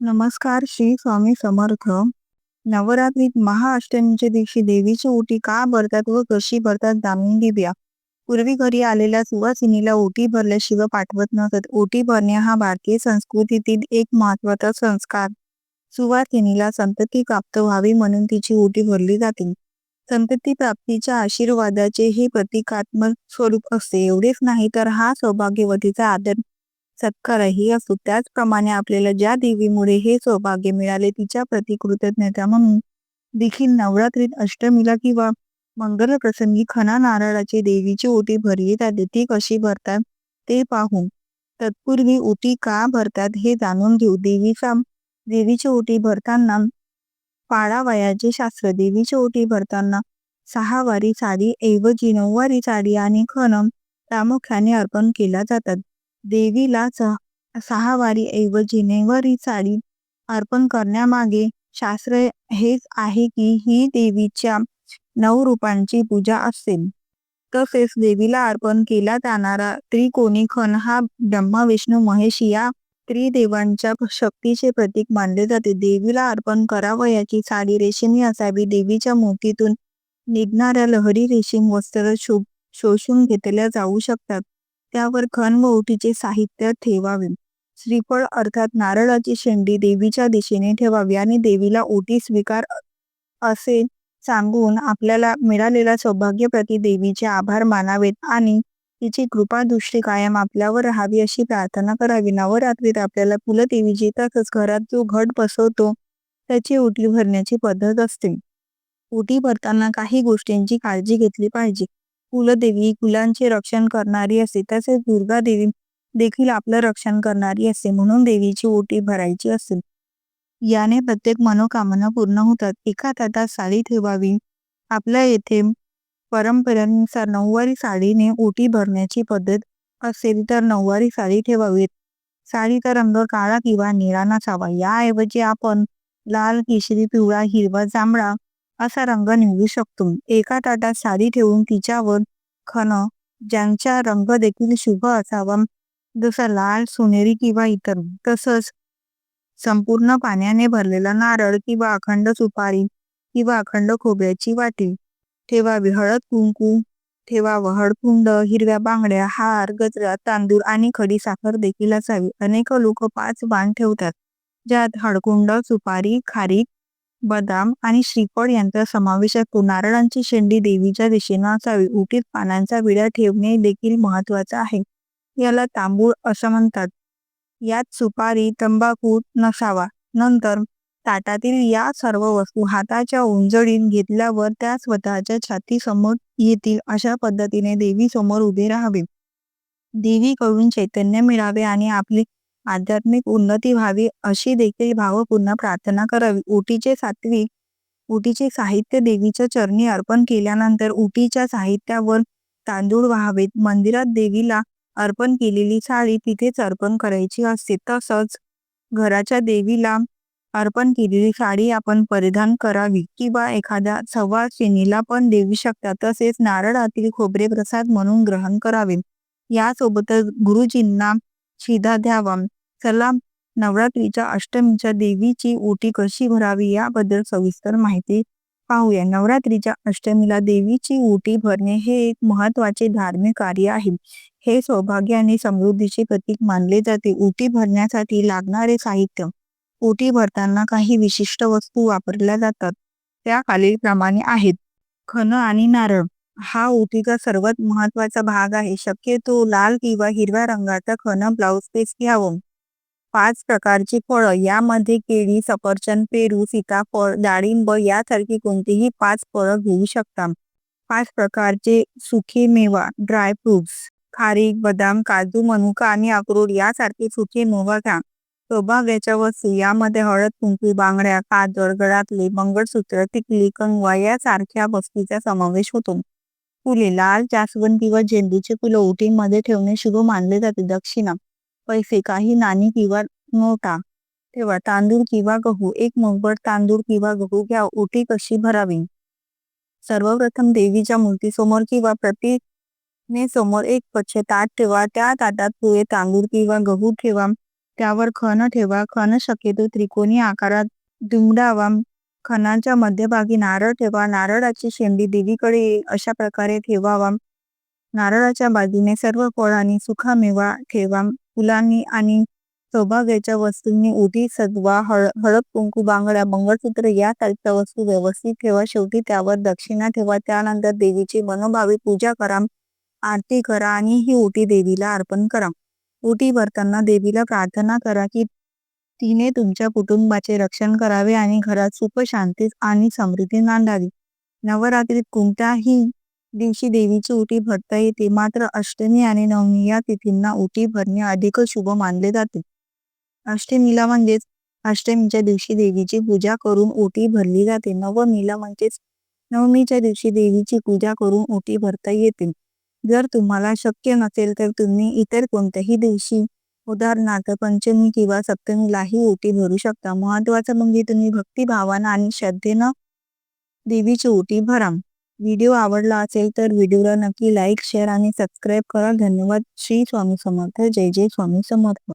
नमस्कार श्री स्वामी समर्थ. नवरात्रीत महाअष्टमीच्या दिवशी देवीची ओटी का भरतात व कशी भरतात जाणून घेऊया. पूर्वी घरी आलेल्या सुवासिनीला ओटी भरल्याशिवाय पाठवत नसत. ओटी भरणे हा भारतीय संस्कृतीतील एक महत्त्वाचा संस्कार. सुवासिनीला संतती प्राप्त व्हावी म्हणून तिची ओटी भरली जाते. संतती प्राप्तीच्या आशीर्वादाचे हे प्रतिकात्मक स्वरूप असते. एवढेच नाही तर हा सौभाग्यवतीचा आदर सत्कारही असो त्याचप्रमाणे आपल्याला ज्या देवीमुळे हे सौभाग्य मिळाले तिच्या प्रती कृतज्ञता म्हणून देखील नवरात्रीत अष्टमीला किंवा मंगल प्रसंगी खना नारळाची देवीची ओटी भरली जाते ती कशी भरतात ते पाहू. तत्पूर्वी ओटी का भरतात हे जाणून घेऊ. देवीचा देवीची ओटी भरताना पाळावयाचे शास्त्र. देवीची ओटी भरताना सहावारी साडी ऐवजी नऊवारी साडी आणि खण प्रामुख्याने अर्पण केला जातात. देवीला सहावारी ऐवजी नेवारी साडी अर्पण करण्यामागे शास्त्र हेच आहे की ही देवीच्या नऊ रूपांची पूजा असेल. तसेच देवीला अर्पण केला जाणारा त्रिकोणी खण हा ब्रह्मा विष्णू महेश या त्रिदेवांच्या शक्तीचे प्रतीक मानले जाते. देवीला अर्पण करावयाची साडी रेशीमी असावी. देवीच्या मोतीतून निघणाऱ्या लहरी रेशीम वस्त्र शोषून घेतल्या जाऊ शकतात. त्यावर खण व ओटीचे साहित्य ठेवावे. श्रीफळ अर्थात नारळाची शेंडी देवीच्या दिशेने ठेवावी आणि देवीला ओटी स्वीकार असे सांगून आपल्याला मिळालेल्या सौभाग्यप्रती देवीचे आभार मानावेत आणि तिची कृपा दृष्टी कायम आपल्यावर राहावी अशी प्रार्थना करावी. नवरात्रीत आपल्याला कुलदेवीची तसंच घरात जो घट बसवतो त्याची ओटी भरण्याची पद्धत असते. ओटी भरताना काही गोष्टींची काळजी घेतली पाहिजे. कुलदेवी कुलांचे रक्षण करणारी असते तसेच दुर्गा देवी देखील आपलं रक्षण करणारी असते म्हणून देवीची ओटी भरायची असेल. याने प्रत्येक मनोकामना पूर्ण होतात. एका ताटात साडी ठेवावी. आपल्या येथे परंपरेनुसार नऊवारी साडीने ओटी भरण्याची पद्धत असेल तर नऊवारी साडी ठेवावीत. साडीचा रंग काळा किंवा निळा नसावा. याऐवजी आपण लाल केशरी पिवळा हिरवा जांभळा असा रंग निवडू शकतो. एका ताटात साडी ठेवून तिच्यावर खण ज्यांचा रंग देखील शुभ असावा जसा लाल सोनेरी किंवा इतर तसंच संपूर्ण पाण्याने भरलेला नारळ किंवा अखंड सुपारी किंवा अखंड खोबऱ्याची वाटी. ठेवावी हळद कुंकू ठेवावं हळकुंड हिरव्या बांगड्या हार गजरा तांदूळ आणि खडी साखर देखील असावी. अनेक लोक पाच बाण ठेवतात ज्यात हळकुंड सुपारी खारीक बदाम आणि श्रीफळ यांचा समावेश असतो नारळांची शेंडी देवीच्या दिशेनं असावी. उठीत पानांचा विडा ठेवणे देखील महत्वाचं आहे. याला तांबूळ असं म्हणतात. यात सुपारी तंबाखू नसावा. नंतर ताटातील या सर्व वस्तू हाताच्या उंजळीत घेतल्यावर त्या स्वतःच्या छाती समोर येतील अशा पद्धतीने देवी समोर उभे राहावे. देवीकडून चैतन्य मिळावे आणि आपली आध्यात्मिक उन्नती व्हावी अशी देखील भावपूर्ण प्रार्थना करावी. उटीचे सात्विक उटीचे साहित्य देवीच्या चरणी अर्पण केल्यानंतर उटीच्या साहित्यावर तांदूळ व्हावेत. मंदिरात देवीला अर्पण केलेली साडी तिथेच अर्पण करायची असते. तसंच घराच्या देवीला अर्पण केलेली साडी आपण परिधान करावी किंवा एखाद्या सवासिनीला पण देऊ शकता. तसेच नारळातील खोबरे प्रसाद म्हणून ग्रहण करावे. यासोबतच गुरुजींना शिधा द्यावा. चला नवरात्रीच्या अष्टमीच्या देवीची ओटी कशी भरावी याबद्दल सविस्तर माहिती पाहूया. नवरात्रीच्या अष्टमीला देवीची ओटी भरणे हे एक महत्त्वाचे धार्मिक कार्य आहे. हे सौभाग्य आणि समृद्धीचे प्रतीक मानले जाते. ओटी भरण्यासाठी लागणारे साहित्य. ओटी भरताना काही विशिष्ट वस्तू वापरल्या जातात. त्या खालीलप्रमाणे आहेत. खण आणि नारळ. हा ओटीचा सर्वात महत्त्वाचा भाग आहे. शक्यतो लाल किंवा हिरव्या रंगाचा खण ब्लाउज पीस घ्यावं. पाच प्रकारची फळं यामध्ये केळी सफरचंद पेरू सीताफळ डाळिंब यासारखी कोणतीही पाच फळं घेऊ शकता. पाच प्रकारचे सुखे मेवा ड्राय फ्रुट्स खारीक बदाम काजू मनुका आणि अक्रोड यासारखे सुखे मेवा घ्या. सौभाग्याच्या वस्तू यामध्ये हळद कुंकू बांगड्या काजळ गळातले मंगळसूत्र टिकली कंगवा यासारख्या वस्तूचा समावेश होतो. फुले लाल जास्वंदी व झेंडूचे फुलं ओटीमध्ये ठेवणे शुभ मानले जाते. दक्षिणा पैसे काही नाणी किंवा नोटा ठेवा. तांदूळ किंवा गहू एक मुठभर तांदूळ किंवा गहू घ्या. ओटी कशी भरावी? सर्वप्रथम देवीच्या मूर्तीसमोर किंवा प्रतिमे समोर एक स्वच्छ ताट ठेवा. त्या ताटात पुढे तांदूळ किंवा गहू ठेवा. त्यावर खण ठेवा. खण शक्यतो त्रिकोणी आकारात दुमडावा. खणाच्या मध्यभागी नारळ ठेवा. नारळाची शेंडी देवीकडे अशा प्रकारे ठेवावा. नारळाच्या बाजूने सर्व फळ आणि सुखामेवा ठेवा. फुलांनी आणि सौभाग्याच्या वस्तूंनी ओटी सजवा हळद कुंकू बांगड्या मंगळसूत्र यासारख्या वस्तू व्यवस्थित ठेवा. शेवटी त्यावर दक्षिणा ठेवा. त्यानंतर देवीची मनोभावी पूजा करा. आरती करा आणि ही ओटी देवीला अर्पण करा. ओटी भरताना देवीला प्रार्थना करा की तिने तुमच्या कुटुंबाचे रक्षण करावे आणि घरात सुख शांती आणि समृद्धी नांदावी. नवरात्रीत कोणत्याही दिवशी देवीची ओटी भरता येते. मात्र अष्टमी आणि नवमी या तिथींना ओटी भरणे अधिक शुभ मानले जाते. अष्टमीला म्हणजेच अष्टमीच्या दिवशी देवीची पूजा करून ओटी भरली जाते. नवमीला म्हणजेच नवमीच्या दिवशी देवीची पूजा करून ओटी भरता येते. जर तुम्हाला शक्य नसेल तर तुम्ही इतर कोणत्याही दिवशी उदाहरणार्थ पंचमी किंवा सप्तमीलाही ओटी भरू शकता. महत्वाचं म्हणजे तुम्ही भक्तिभावानं आणि श्रद्धेनं देवीची ओटी भरा. व्हिडिओ आवडला असेल तर व्हिडिओला नक्की लाईक शेअर आणि सबस्क्राईब करा. धन्यवाद. श्री स्वामी समर्थ. जय जय स्वामी समर्थ.